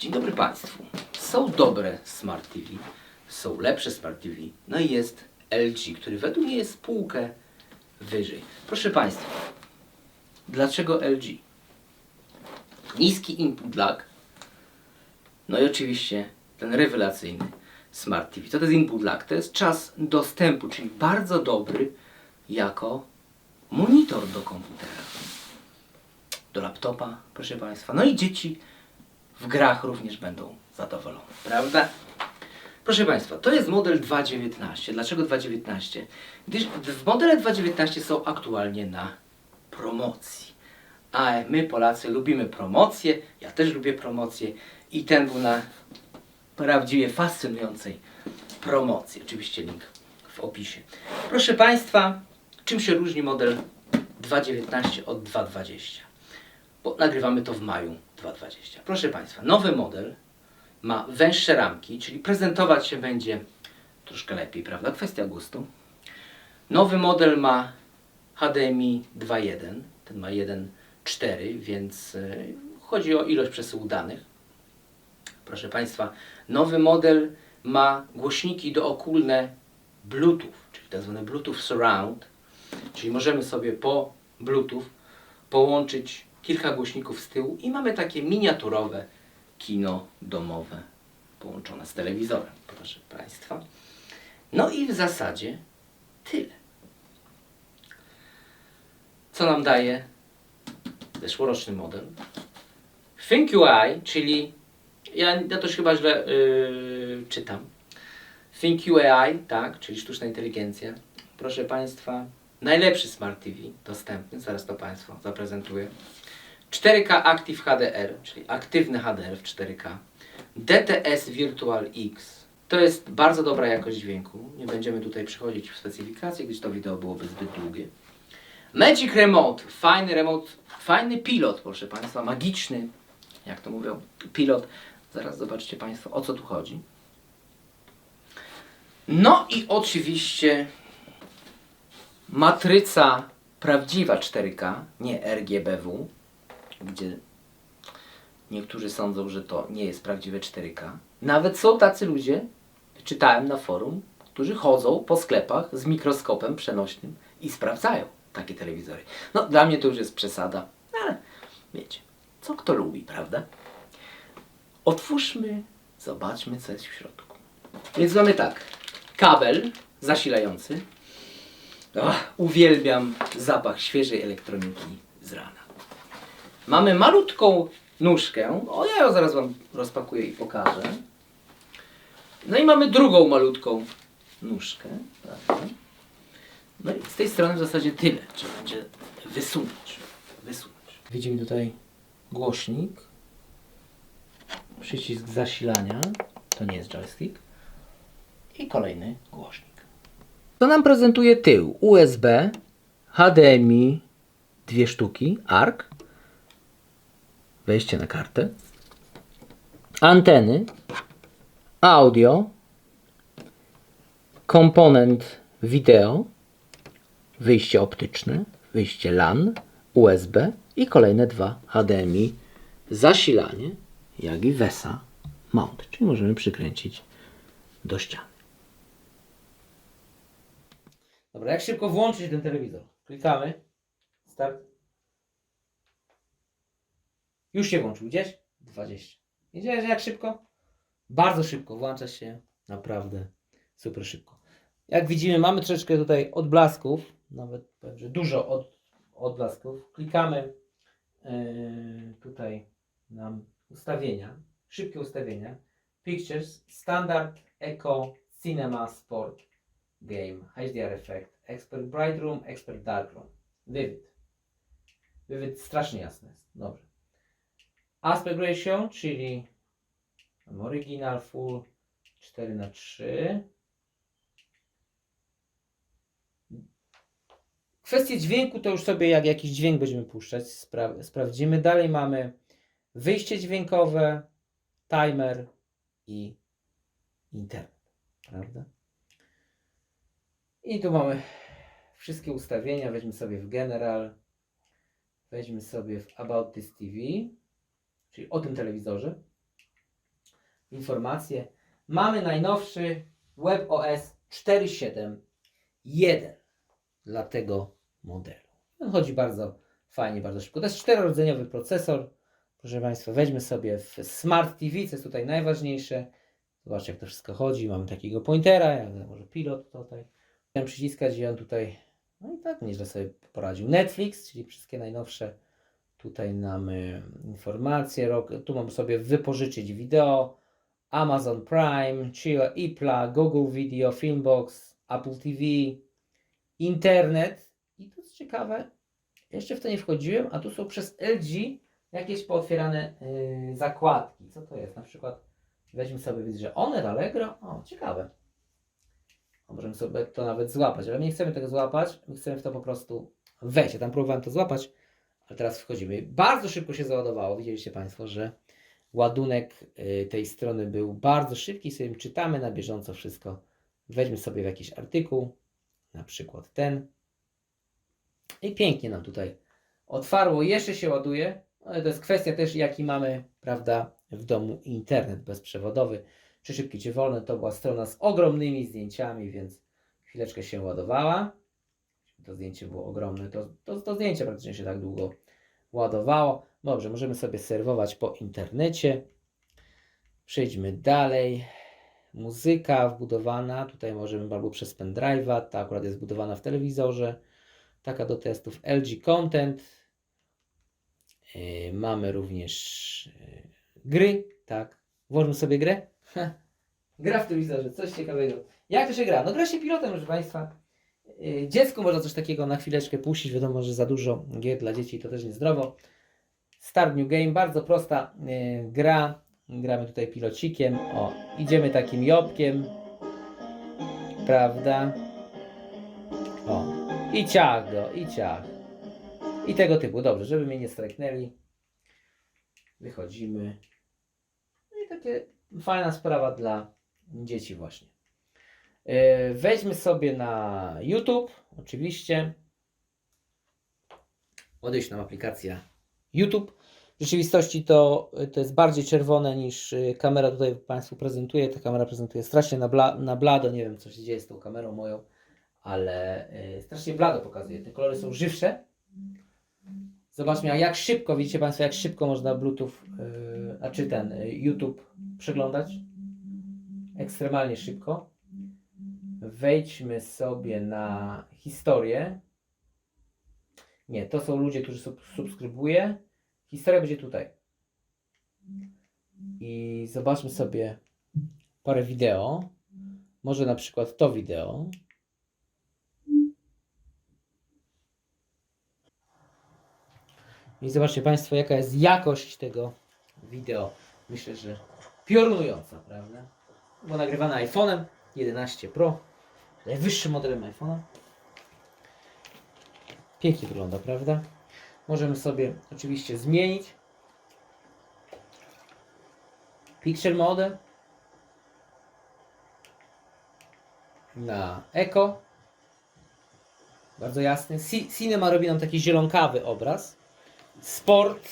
Dzień dobry Państwu. Są dobre Smart TV, są lepsze Smart TV, no i jest LG, który według mnie jest półkę wyżej. Proszę Państwa, dlaczego LG? Niski input lag, no i oczywiście ten rewelacyjny Smart TV. Co to jest input lag? To jest czas dostępu, czyli bardzo dobry jako monitor do komputera, do laptopa, proszę Państwa. No i dzieci w grach również będą zadowolone, prawda? Proszę Państwa, to jest model 2.19. Dlaczego 2.19? Gdyż w modele 2.19 są aktualnie na promocji. A my Polacy lubimy promocje, ja też lubię promocje i ten był na prawdziwie fascynującej promocji. Oczywiście link w opisie. Proszę Państwa, czym się różni model 2.19 od 2.20? Bo nagrywamy to w maju 2020. Proszę Państwa, nowy model ma węższe ramki, czyli prezentować się będzie troszkę lepiej, prawda? Kwestia gustu. Nowy model ma HDMI 2.1, ten ma 1.4, więc y, chodzi o ilość przesyłu danych. Proszę Państwa, nowy model ma głośniki dookólne Bluetooth, czyli tak zwany Bluetooth Surround, czyli możemy sobie po Bluetooth połączyć kilka głośników z tyłu i mamy takie miniaturowe kino domowe połączone z telewizorem, proszę Państwa. No i w zasadzie tyle. Co nam daje zeszłoroczny model? ThinkUI, czyli ja, ja to chyba źle yy, czytam. ThinkUI, tak, czyli sztuczna inteligencja. Proszę Państwa, najlepszy Smart TV dostępny, zaraz to Państwu zaprezentuję. 4K Active HDR, czyli aktywny HDR w 4K. DTS Virtual X. To jest bardzo dobra jakość dźwięku. Nie będziemy tutaj przechodzić w specyfikacje, gdyż to wideo byłoby zbyt długie. Magic Remote, fajny remote, fajny pilot, proszę Państwa, magiczny, jak to mówią, pilot. Zaraz zobaczcie Państwo, o co tu chodzi. No i oczywiście matryca prawdziwa 4K, nie RGBW, gdzie niektórzy sądzą, że to nie jest prawdziwe 4K. Nawet są tacy ludzie, czytałem na forum, którzy chodzą po sklepach z mikroskopem przenośnym i sprawdzają takie telewizory. No, dla mnie to już jest przesada, ale wiecie, co kto lubi, prawda? Otwórzmy, zobaczmy, co jest w środku. Więc mamy tak, kabel zasilający. Uwielbiam zapach świeżej elektroniki z rana. Mamy malutką nóżkę. O, ja ją zaraz Wam rozpakuję i pokażę. No i mamy drugą malutką nóżkę. Prawda? No i z tej strony w zasadzie tyle. Trzeba będzie wysunąć. Wysunąć. Widzimy tutaj głośnik. Przycisk zasilania. To nie jest joystick. I kolejny głośnik. To nam prezentuje tył. USB, HDMI, dwie sztuki, ARC, wejście na kartę, anteny, audio, komponent wideo, wyjście optyczne, wyjście LAN, USB i kolejne dwa HDMI, zasilanie, jak i VESA mount, czyli możemy przykręcić do ściany. Dobra, jak szybko włączyć ten telewizor? Klikamy. Start. Już się włączył. Gdzieś? 20. Widziałeś jak szybko? Bardzo szybko. Włącza się naprawdę super szybko. Jak widzimy, mamy troszeczkę tutaj odblasków. Nawet powiem, że dużo od, odblasków. Klikamy yy, tutaj na ustawienia. Szybkie ustawienia. Pictures, Standard, Eco, Cinema, Sport, Game, HDR Effect, Expert Bright Room, Expert Dark Room, Vivid. Vivid strasznie jasne. Dobrze. Aspect ratio, czyli mam original full 4 na 3 Kwestie dźwięku to już sobie jak jakiś dźwięk będziemy puszczać, spra sprawdzimy. Dalej mamy wyjście dźwiękowe, timer i internet, prawda? I tu mamy wszystkie ustawienia. Weźmy sobie w General, weźmy sobie w About This TV, czyli o tym telewizorze. informacje. Mamy najnowszy WebOS 4.7.1 dla tego modelu. On chodzi bardzo fajnie, bardzo szybko. To jest czterorodzeniowy procesor. Proszę Państwa, weźmy sobie w Smart TV, co jest tutaj najważniejsze. Zobaczcie, jak to wszystko chodzi. Mamy takiego pointera, jak może pilot tutaj. Chciałem przyciskać i on tutaj, no i tak nieźle sobie poradził. Netflix, czyli wszystkie najnowsze tutaj mamy informacje. Tu mam sobie wypożyczyć wideo. Amazon Prime, Chill, iPla, Google Video, Filmbox, Apple TV, internet. I to jest ciekawe, jeszcze w to nie wchodziłem, a tu są przez LG jakieś pootwierane yy, zakładki. Co to jest? Na przykład weźmy sobie, że Oner, Allegro. O, ciekawe. Możemy sobie to nawet złapać, ale my nie chcemy tego złapać, my chcemy w to po prostu wejść. Ja tam próbowałem to złapać, ale teraz wchodzimy. Bardzo szybko się załadowało. Widzieliście Państwo, że ładunek y, tej strony był bardzo szybki. Sobie czytamy na bieżąco wszystko. Weźmy sobie w jakiś artykuł, na przykład ten. I pięknie nam tutaj otwarło. Jeszcze się ładuje, ale to jest kwestia też, jaki mamy, prawda, w domu internet bezprzewodowy. Czy szybki, czy wolny. To była strona z ogromnymi zdjęciami, więc chwileczkę się ładowała. To zdjęcie było ogromne. To, to, to zdjęcie praktycznie się tak długo ładowało. Dobrze, możemy sobie serwować po internecie. Przejdźmy dalej. Muzyka wbudowana. Tutaj możemy albo przez pendrive'a. Ta akurat jest wbudowana w telewizorze. Taka do testów LG Content. Yy, mamy również yy, gry. Tak. Włożmy sobie grę. Ha. Gra w telewizorze. Coś ciekawego. Jak to się gra? No gra się pilotem, proszę Państwa. Yy, Dziecku można coś takiego na chwileczkę puścić. Wiadomo, że za dużo gier dla dzieci to też niezdrowo. Start New Game, bardzo prosta yy, gra. Gramy tutaj pilocikiem. O, idziemy takim jobkiem. Prawda? O, i ciach go, i ciach. I tego typu. Dobrze, żeby mnie nie strajknęli. Wychodzimy. No i takie fajna sprawa dla dzieci właśnie. Yy, Weźmy sobie na YouTube, oczywiście. Odejść nam aplikacja YouTube. W rzeczywistości to, to jest bardziej czerwone niż y, kamera tutaj Państwu prezentuje. Ta kamera prezentuje strasznie na, bla, na blado. Nie wiem, co się dzieje z tą kamerą moją, ale strasznie blado pokazuje. Te kolory są żywsze. Zobaczmy, jak szybko, widzicie Państwo, jak szybko można Bluetooth, a czy ten YouTube przeglądać. Ekstremalnie szybko. Wejdźmy sobie na historię. Nie, to są ludzie, którzy sub subskrybuję. Historia będzie tutaj. I zobaczmy sobie parę wideo. Może na przykład to wideo. I zobaczcie Państwo, jaka jest jakość tego wideo. Myślę, że piorunująca, prawda? Bo nagrywane iPhone'em 11 Pro, najwyższym modelem iPhone'a. Pięknie wygląda, prawda? Możemy sobie oczywiście zmienić Picture Mode na Eco. Bardzo jasny. Ci- Cinema robi nam taki zielonkawy obraz. Sport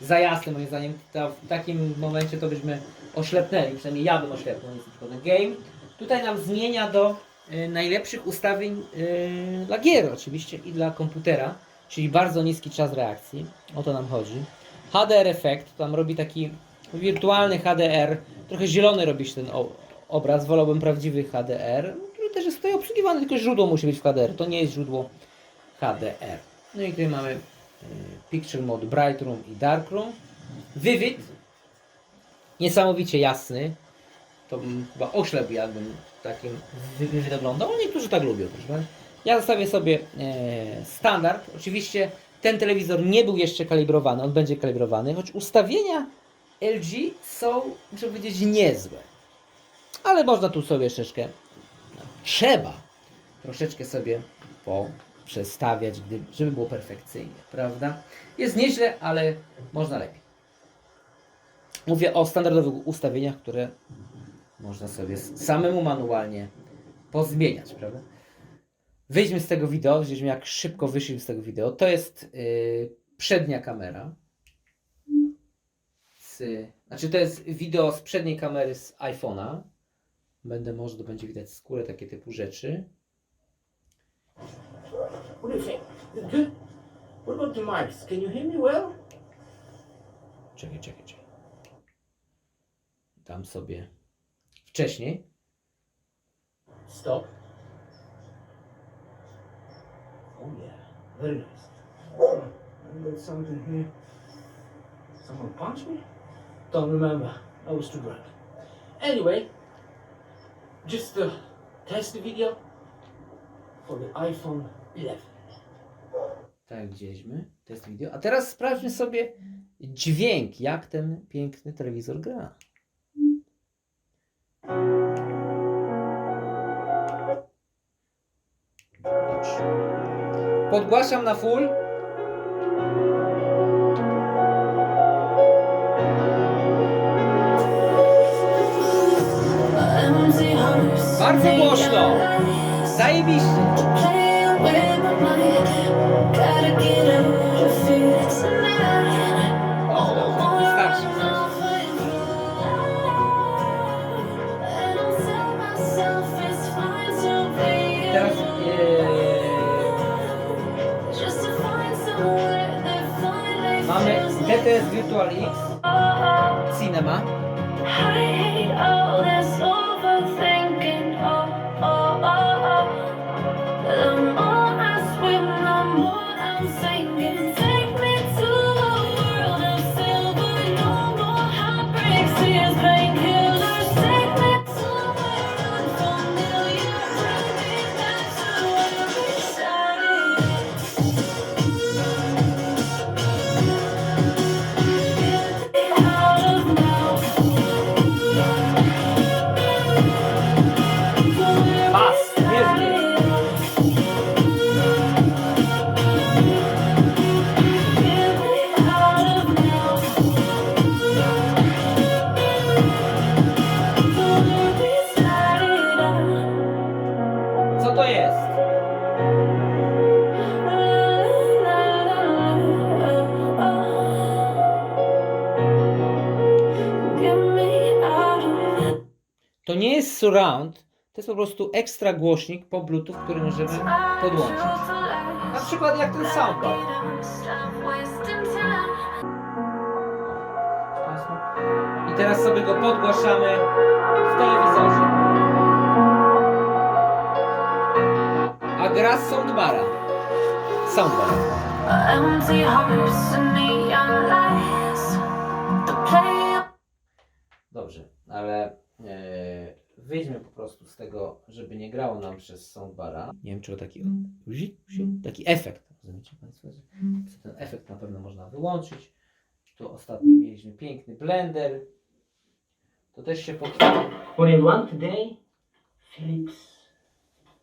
za jasny moim zdaniem. Ta, w takim momencie to byśmy oślepnęli, przynajmniej ja bym oślepnął. Jest na przykład game. Tutaj nam zmienia do y, najlepszych ustawień y, dla gier oczywiście i dla komputera, czyli bardzo niski czas reakcji. O to nam chodzi. HDR efekt, tam robi taki wirtualny HDR, trochę zielony robi się ten obraz, wolałbym prawdziwy HDR, który też jest tutaj obsługiwany, tylko źródło musi być w HDR, to nie jest źródło HDR. No i tutaj mamy y, Picture Mode Bright Room i Dark Room. Vivid, niesamowicie jasny, to bym chyba oślepł jakbym takim Vivid oglądał, ale niektórzy tak lubią, proszę. Ja zostawię sobie e, standard. Oczywiście ten telewizor nie był jeszcze kalibrowany, on będzie kalibrowany, choć ustawienia LG są, muszę powiedzieć, niezłe. Ale można tu sobie troszeczkę, trzeba troszeczkę sobie poprzestawiać, gdy, żeby było perfekcyjnie, prawda? Jest nieźle, ale można lepiej. Mówię o standardowych ustawieniach, które można sobie samemu manualnie pozmieniać, prawda? Wyjdźmy z tego wideo, widzieliśmy jak szybko wyszliśmy z tego wideo. To jest yy, przednia kamera. z... Znaczy to jest wideo z przedniej kamery z iPhone'a. Będę, może to będzie widać skórę, takie typu rzeczy. What do you think? Good? What about the mics? Can you hear me well? Czekaj, czekaj, czekaj. Dam sobie wcześniej. Stop. Oh yeah, very nice. I something here. Someone punched me? Don't remember. I was too drunk. Anyway, just to test the video for the iPhone 11. Tak, widzieliśmy. To jest wideo. A teraz sprawdźmy sobie dźwięk, jak ten piękny telewizor gra. Podgłaszam na full. Bardzo głośno. Zajebiście. Wystarczy. DTS Virtual X Cinema. Surround, to jest po prostu ekstra głośnik po bluetooth, który możemy podłączyć. Na przykład jak ten soundbar. I teraz sobie go podgłaszamy w telewizorze. A gra z soundbara. Soundbar. Dobrze, ale wyjdźmy po prostu z tego, żeby nie grało nam przez soundbara. Nie wiem, czy o taki, taki efekt, rozumiecie Państwo? że Ten efekt na pewno można wyłączyć. Tu ostatnio mieliśmy piękny blender. To też się pokazało. What you want today? Philips.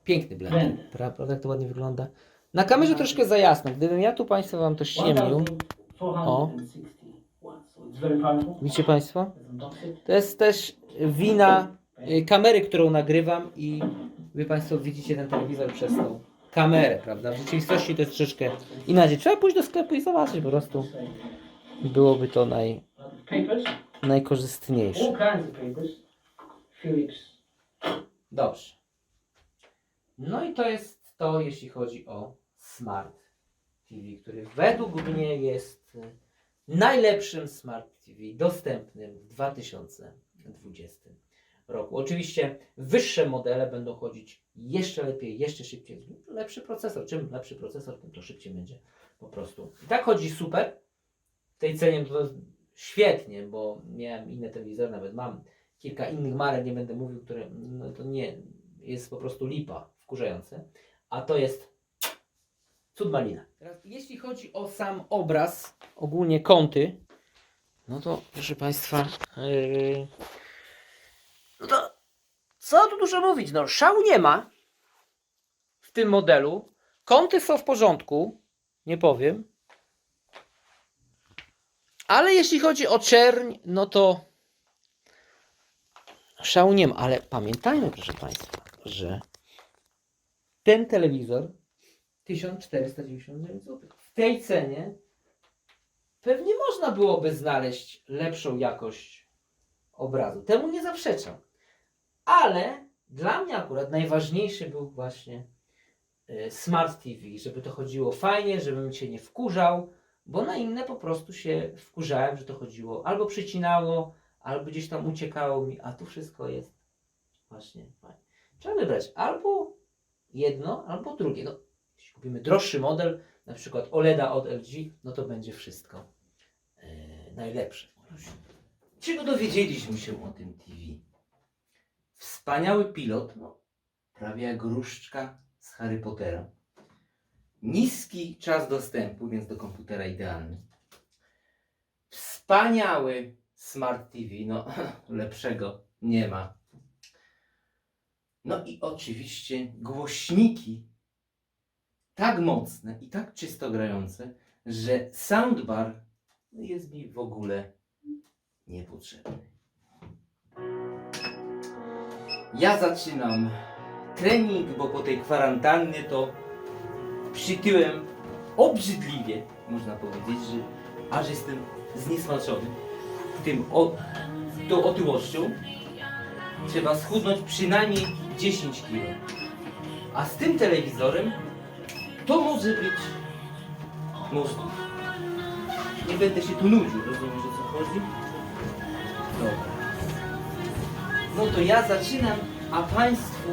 Piękny blender. Blender. Pra- Prawda, jak to ładnie wygląda? Na kamerze troszkę za jasno. Gdybym ja tu Państwa Wam to ściemnił. 1460 watts. So it's very powerful. Widzicie Państwo? It. To jest też wina kamery, którą nagrywam i wy Państwo widzicie ten telewizor przez tą kamerę, prawda? W rzeczywistości to jest troszeczkę inaczej. Trzeba pójść do sklepu i zobaczyć po prostu. Byłoby to naj, najkorzystniejsze. Dobrze. No i to jest to, jeśli chodzi o Smart TV, który według mnie jest y, najlepszym Smart TV dostępnym w 2020 roku. Oczywiście wyższe modele będą chodzić jeszcze lepiej, jeszcze szybciej. Lepszy procesor. Czym lepszy procesor, tym to szybciej będzie po prostu. I tak chodzi super. W tej cenie to świetnie, bo miałem inne telewizory, nawet mam kilka innych marek, nie będę mówił, które no to nie jest po prostu lipa, wkurzające. A to jest cud malina. Teraz, jeśli chodzi o sam obraz, ogólnie kąty, no to proszę Państwa, yy, no to co tu dużo mówić, no szału nie ma w tym modelu. Kąty są w porządku, nie powiem. Ale jeśli chodzi o czerń, no to szału nie ma. Ale pamiętajmy, proszę Państwa, że ten telewizor 1499 zł. W tej cenie pewnie można byłoby znaleźć lepszą jakość obrazu. Temu nie zaprzeczam. Ale dla mnie akurat najważniejszy był właśnie y, Smart TV, żeby to chodziło fajnie, żebym się nie wkurzał, bo na inne po prostu się wkurzałem, że to chodziło albo przycinało, albo gdzieś tam uciekało mi, a tu wszystko jest właśnie fajnie. Trzeba wybrać albo jedno, albo drugie. No, jeśli kupimy droższy model, na przykład OLEDa od LG, no to będzie wszystko e, najlepsze. Czego dowiedzieliśmy się o tym TV? Wspaniały pilot, no, prawie jak różdżka z Harry Pottera. Niski czas dostępu, więc do komputera idealny. Wspaniały Smart TV, no lepszego nie ma. No i oczywiście głośniki tak mocne i tak czysto grające, że soundbar jest mi w ogóle niepotrzebny. Ja zaczynam trening, bo po tej kwarantannie to przytyłem obrzydliwie, można powiedzieć, że aż jestem zniesmaczony tym o, tą otyłością. Trzeba schudnąć przynajmniej 10 kg. A z tym telewizorem to może być możliwe. Nie będę się tu nudził, rozumiesz o co chodzi? Dobra. No to ja zaczynam, a Państwu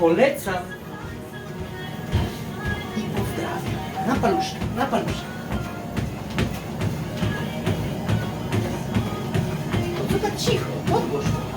polecam i pozdrawiam. Na paluszek, na paluszek. To co tak cicho? Podgłoś.